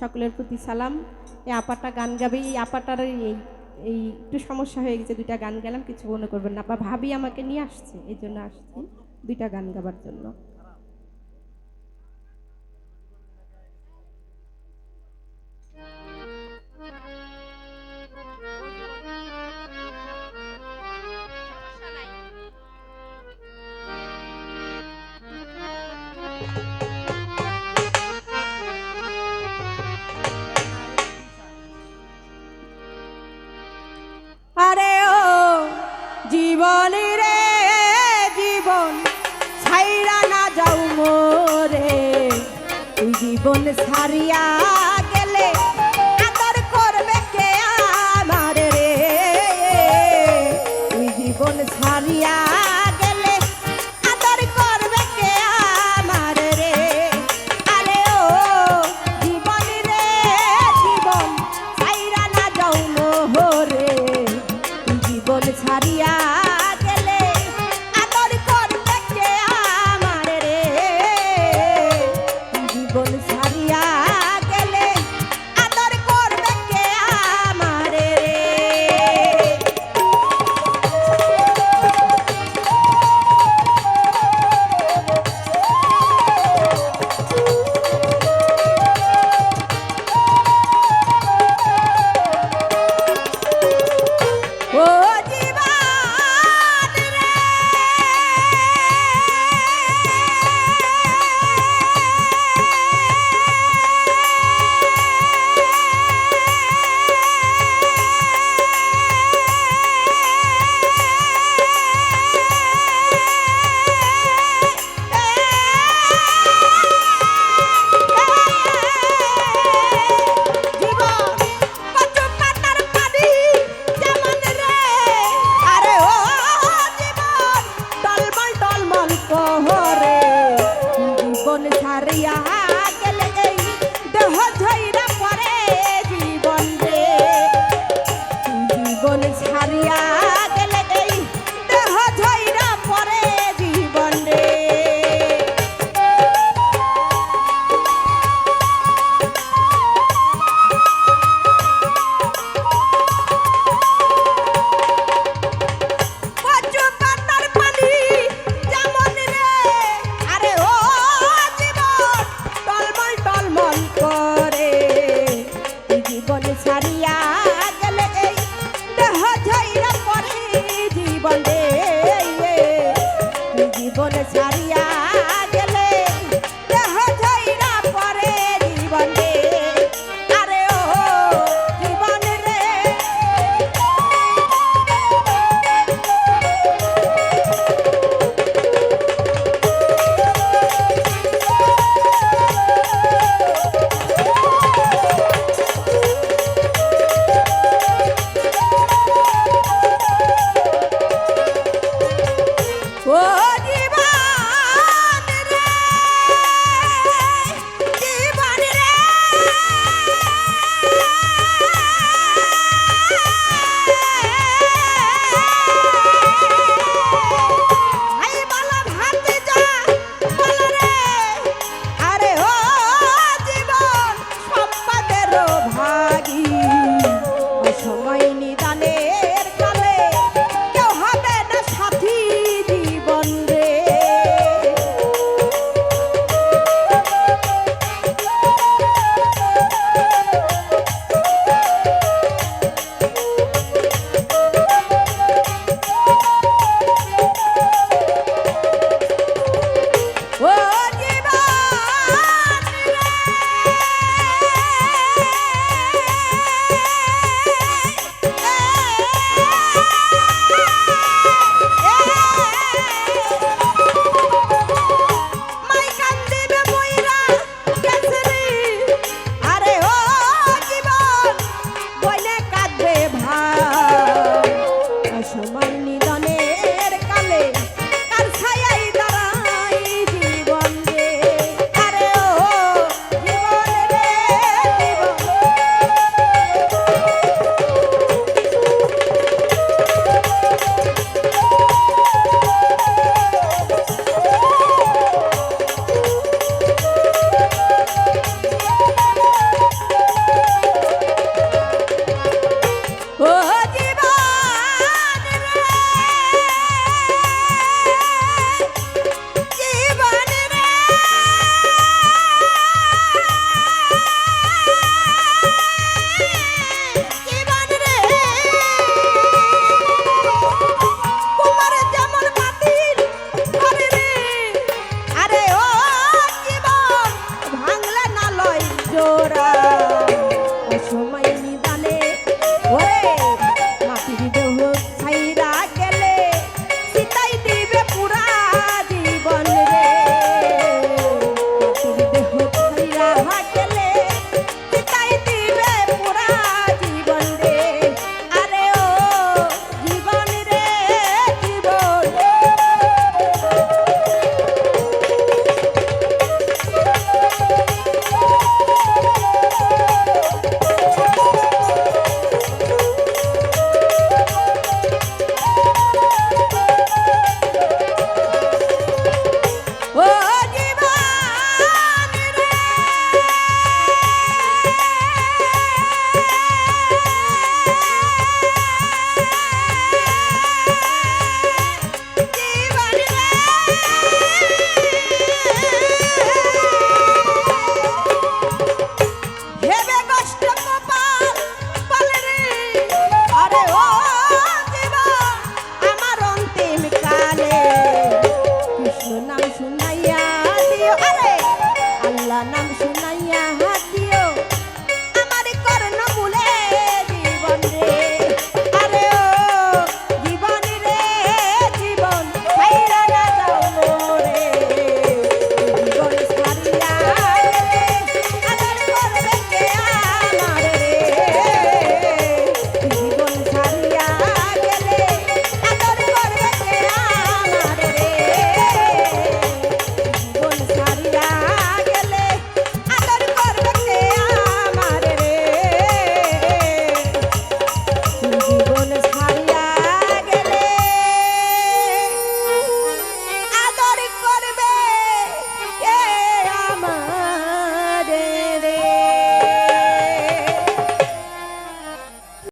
সকলের প্রতি সালাম। এই আপাটা গান গাবে, এই আপাটার এই এই একটু সমস্যা হয়ে গেছে, দুইটা গান গেলাম, কিছু মনে করবেন না। বা ভাবি আমাকে নিয়ে আসছে এই জন্য আসছি। দুইটা গান গাবার জন্য। জীবন সারিয়া গেলে